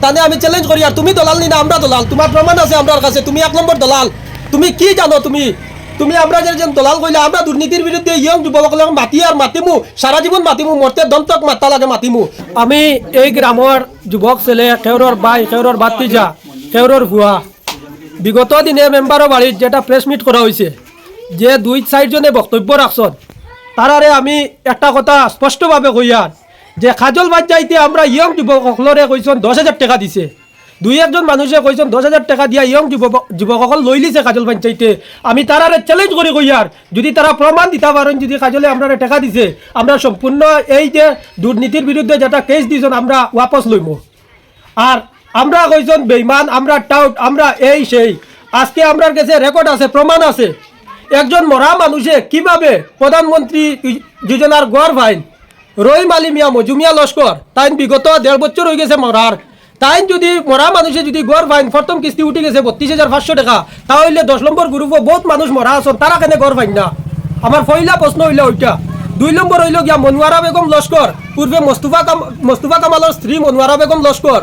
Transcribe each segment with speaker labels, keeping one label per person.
Speaker 1: তাহলে আমি চ্যালেঞ্জ করি, আর তুমি দলাল নি না, আমরা দলাল। তোমার প্রমাণ আছে আমার কাছে। তুমি এক নম্বর দলাল। তুমি কি জানো তুমি? তুমি আমরা যে দলাল কইলে, আমরা দুর্নীতির বিরুদ্ধে ইয়ং যুবকসকলক মাতি আর মাতিমু, সারা জীবন মাতিমু, মরতে দন্তক মাতা লাগে মাতিমু। আমি এই গ্রামের যুবক ছেলে কেউরর বাই কেউরর বাতিজা কেউরর ভুয়া বিগত দিনে মেম্বারও বাড়ির যেটা প্রেস মিট করা হয়েছে যে দুই চারজনে বক্তব্য রাখছেন তারারে আমি একটা কথা স্পষ্টভাবে কইয়ার যে খাজল বাজ্যাইতে আমরা ইয়ং যুবকসকলরে কইছেন দশ হাজার টাকা দিছে। দুই একজন মানুষে কইছেন দশ হাজার টাকা দিয়া ইয়ং যুবক যুবকসকল লই লিছে কাজল পঞ্চায়েতে আমি তারারে চ্যালেঞ্জ করি কইয়ার যদি তারা প্রমাণ দিতে পারেন যদি কাজলে আমরা টাকা দিছে, আমরা সম্পূর্ণ এই যে দুর্নীতির বিরুদ্ধে যেটা কেস দিয়েছেন আমরা ওয়াপস লইব আর আমরা কইজন বেইমান, আমরা টাউট আমরা এই সেই। আজকে আমরার কাছে রেকর্ড আছে, প্রমাণ আছে। একজন মরা মানুষে কীভাবে প্রধানমন্ত্রী যোজনার গড় ফাইন রই মালি মিয়া মজুমিয়া লস্কর। তাই বিগত দেড় বছর হয়ে গেছে মরার তাই যদি মরা মানুষে যদি গড় ফাইন প্রথম কিস্তি উঠে গেছে বত্রিশ হাজার পাঁচশো টাকা, তাহলে দশ নম্বর গ্রুপও বহুত মানুষ মরা আছেন তারা কেন গড় ফাইন না? আমার পয়লা প্রশ্ন হইলে ওইটা দুই নম্বর হইল গিয়া মনোয়ারা বেগম লস্কর পূর্বে মোস্তফা কাম মোস্তফা কামালের স্ত্রী মনোয়ারা বেগম লস্কর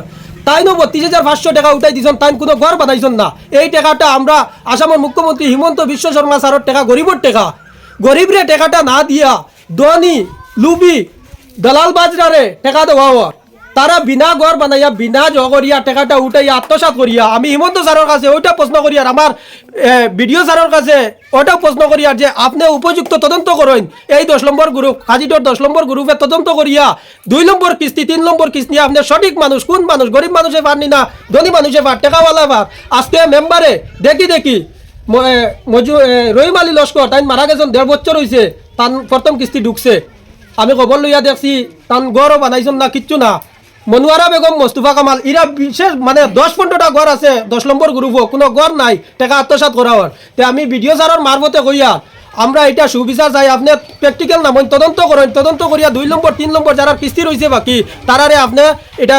Speaker 1: তাইনো বত্রিশ হাজার পাঁচশো টাকা উঠাই দিছেন তাই কোনো ঘর বানাইছেন না। এই টাকাটা আমরা আসামের মুখ্যমন্ত্রী হিমন্ত বিশ্ব শর্মা স্যারের টাকা গরিবর টাকা। গরিবরে টাকাটা না দিয়া, ধনী, লুবি দলাল বাজরারে টাকা দেওয়া হওয়ার। তারা বিনা ঘর বানাইয়া, বিনা জগরিয়া টাকাটা উঠাইয়া আত্মসাত করিয়া, আমি হিমন্ত স্যারের কাছে ওইটা প্রশ্ন করি আর আমার বিডিও স্যারের কাছে ওটাও প্রশ্ন করি আর যে আপনি উপযুক্ত তদন্ত করেন। এই দশ নম্বর গ্রুপ হাজিটোর দশ নম্বর গ্রুপে তদন্ত করিয়া, দুই নম্বর কিস্তি, তিন নম্বর কিস্তি আপনি সঠিক মানুষ, কোন মানুষ, গরিব মানুষে পারনি না, ধনী মানুষে পার টাকাওয়ালা পার আজকে মেম্বারে দেখি দেখি মজু রহিম আলী লস্কর তাই মারা গেছেন, দেড় বছর হয়েছে তান প্রথম কিস্তি ঢুকছে। আমি খবর লইয়া দেখছি, তান গড়ও বানাইছেন না, কিচ্ছু না। মনোয়ারা বেগম, মোস্তফা কামাল ইরা বিশেষ মানে দশ পনেরোটা ঘর আছে দশ নম্বর গ্রুপও কোনো ঘর নাই, টাকা আত্মসাত করা হল তে আমি ভিডিও সারের মারফতে কইয়া আমরা এটা সুবিচার চাই আপনি প্র্যাকটিক্যাল নাম তদন্ত করেন তদন্ত করিয়া দুই নম্বর তিন নম্বর যারা কিস্তি রয়েছে বাকি তারারে আপনি এটা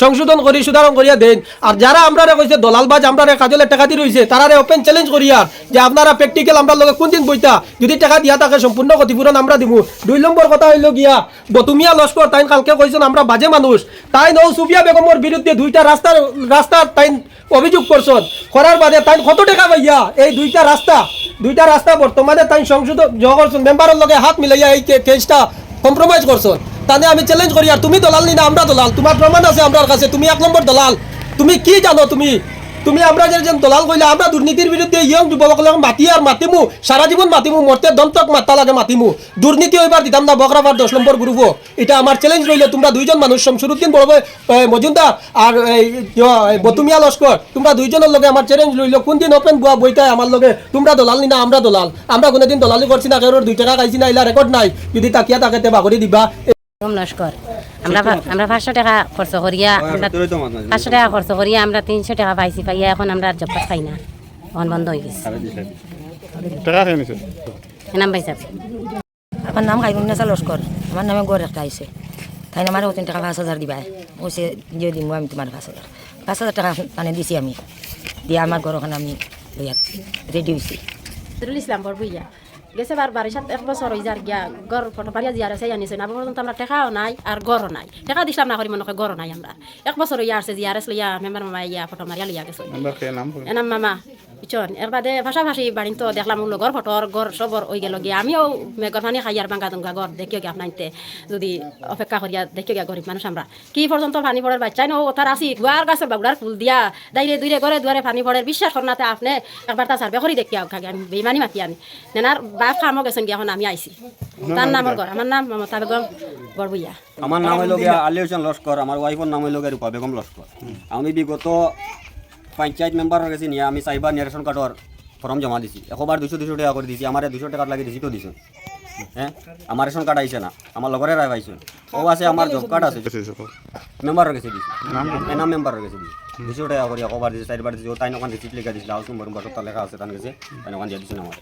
Speaker 1: সংশোধন করি, সুধারণ করিয়া দেন। আর যারা আমরা কইছে দলালবাজ আমরা কাজলে টাকা দিয়ে রয়েছে তারারে ওপেন চ্যালেঞ্জ করিয়া যে আপনারা প্র্যাকটিক্যাল আমরা লগে কোনদিন বইতা, যদি টাকা দিয়া তাকে সম্পূর্ণ ক্ষতিপূরণ আমরা দিব দুই নম্বর কথা হইল গিয়া বতুমিয়া লস্কর তাই কালকে কইছেন আমরা বাজে মানুষ। তাই নৌ সুফিয়া বেগমের বিরুদ্ধে দুইটা রাস্তার রাস্তার তাই অভিযোগ করছেন। করার বাদে তাই কত টাকা পাইয়া এই দুইটা রাস্তা দুইটা রাস্তা বর্তমানে তাই সংশোধন করছেন। মেম্বারের লগে হাত মিলাইয়া এই কেসটা কম্প্রোমাইজ করছেন। তাহলে আমি চ্যালেঞ্জ করি আর তুমি দলাল নি না আমরা দলাল। তোমার প্রমাণ আছে আমার কাছে তুমি এক নম্বর দলাল। তুমি কি জানো তুমি? তুমি আমরা যে দলাল কইলে আমরা দুর্নীতির বিরুদ্ধে ইয়ং যুবকসকলক মাতি আর মাতিমু সারা জীবন মাতিমু মরতে দন্তক মাতা লাগে মাতিমু। দুর্নীতি হইবার দিতাম না বকরাবার দশ নম্বর গ্রুপও এটা আমার চ্যালেঞ্জ রইলে তোমরা দুইজন মানুষ শমসুরুদ্দিন বড় মজুমদার আর এই, বতুমিয়া লস্কর তোমরা দুইজনের লগে আমার চ্যালেঞ্জ রইল। কোন দিন ওপেন বুয়া বইতায় আমার লগে তোমরা দলাল নি না আমরা দলাল। আমরা কোনোদিন দলালি করছি না কারোর দুই টাকা খাইছি না এলা রেকর্ড নাই। যদি তাকিয়া তাকে বাগরি দিবা।
Speaker 2: কম নস্কর আমরা আমরা পাঁচশো টাকা খরচ করিয়া আমরা পাঁচশো টাকা খরচ করিয়া আমরা তিনশো টাকা পাইছি পাইয়া এখন আমরা আর জব্বাত খাই না। এখন বন্ধ হয়ে গেছে।
Speaker 3: টাকা খেয়ে
Speaker 2: পাইছা
Speaker 4: আমার নাম খাইরুন্নেসা লস্কর আমার নামে গড় একটা আইসে তাই আমার তিন টাকা পাঁচ হাজার দিবা ওসে দিয়ে দিব আমি তোমার পাঁচ হাজার পাঁচ হাজার টাকা মানে দিছি আমি। দিয়ে আমার ঘর ওখানে আমি রেডি হয়েছি
Speaker 5: ইসলাম বরবুইয়া গেছে বার বারিশাত এক বছর হয়ে যার গিয়া গড় ফটোপারিয়া জিয়ারে আছে। আনিছে না পর্যন্ত আমরা টেকাও নাই আর গড়ও নাই। টেকা দিছিলাম না করি মনে হয় গড়ও নাই আমরা এক বছর হইয়া আসছে জিয়ারেস লইয়া মেম্বার মামা ইয়া ফটো মারিয়া লিয়া গেছে? এনাম মামা। ইচন এর বাদে ভাষাভাষী বাড়ি তো দেখলাম গড় ফটোর গড় সবর ওই গেল গিয়া। আমিও মেঘর পানি খাই আর বাঙ্গা দুঙ্গা গড় দেখিও গিয়া আপনাইতে যদি অপেক্ষা করিয়া দেখিও গিয়া গরিব মানুষ আমরা কি পর্যন্ত পানি পড়ের বাচ্চাই নো ওথার আসি গুয়ার গাছের বাগুড়ার ফুল দিয়া। দাইরে দুইরে ঘরে দুয়ারে পানি পড়ের বিশ্বাস করনাতে আপনি একবার তা সার্ভে করি দেখিয়া খাগে আমি বেইমানি মাতি আনি। নেনার বাপ খামো গেছেন গিয়া এখন আমি আইছি। তার নামর ঘর আমার নাম মমতা বেগম বরবুইয়া
Speaker 6: আমার নাম হইল গিয়া আলী হোসেন লস্কর আমার ওয়াইফের নাম হইল গিয়া রূপা বেগম লস্কর আমি বিগত পঞ্চায়েত মেম্বারের কাছে নিয়ে আমি সাইবার নিরেশন কার্ডর ফর্ম জমা দিছি। একবার দুশো দুশো টাকা করে দিছি। আমার দুশো টাকা লাগে রিসিটও দিছো? হ্যাঁ আমার রেশন কার্ড আইছে না। আমার লগরে রায় পাইছো ও আছে আমার জব কার্ড আছে। মেম্বারের কাছে দিছি। এনাম মেম্বারের কাছে দিছি। দুশো টাকা করে একবার দিছি চারবার দিছি। ও তাই ওখান রিসিট লেখা দিছিল। হাউস নম্বর নম্বর লেখা আছে তার কাছে। তাই ওখান দিয়ে দিছি আমার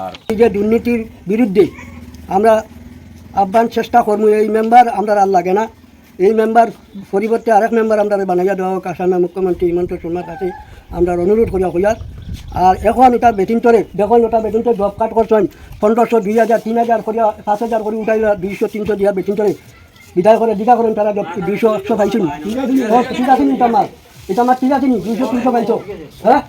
Speaker 6: আর
Speaker 7: এই যে দুর্নীতির বিরুদ্ধে আমরা আহ্বান চেষ্টা করব এই মেম্বার আমরা আর লাগে না। এই মেম্বার পরিবর্তে আরেক মেম্বার আমরা বানাইয়া দেওয়া হোক আসামের মুখ্যমন্ত্রী হিমন্ত শর্মার কাছে আমরা অনুরোধ করিয়া হইয়ার আর এখন এটা বেটিনটরে দেখুন ওটা বেটিনটরে জব কার্ড করছেন। পনেরোশো, দুই হাজার, তিন হাজার করিয়া, পাঁচ হাজার করে উঠাইলা দুইশো, তিনশো দিয়া বেটিনটরে বিদায় করে দিকা করেন তারা, দুইশো একশো পাইছো নি ঠিক আছে নি এটা আমার এটা আমার ঠিক আছে, দুইশো, তিনশো পাইছো। হ্যাঁ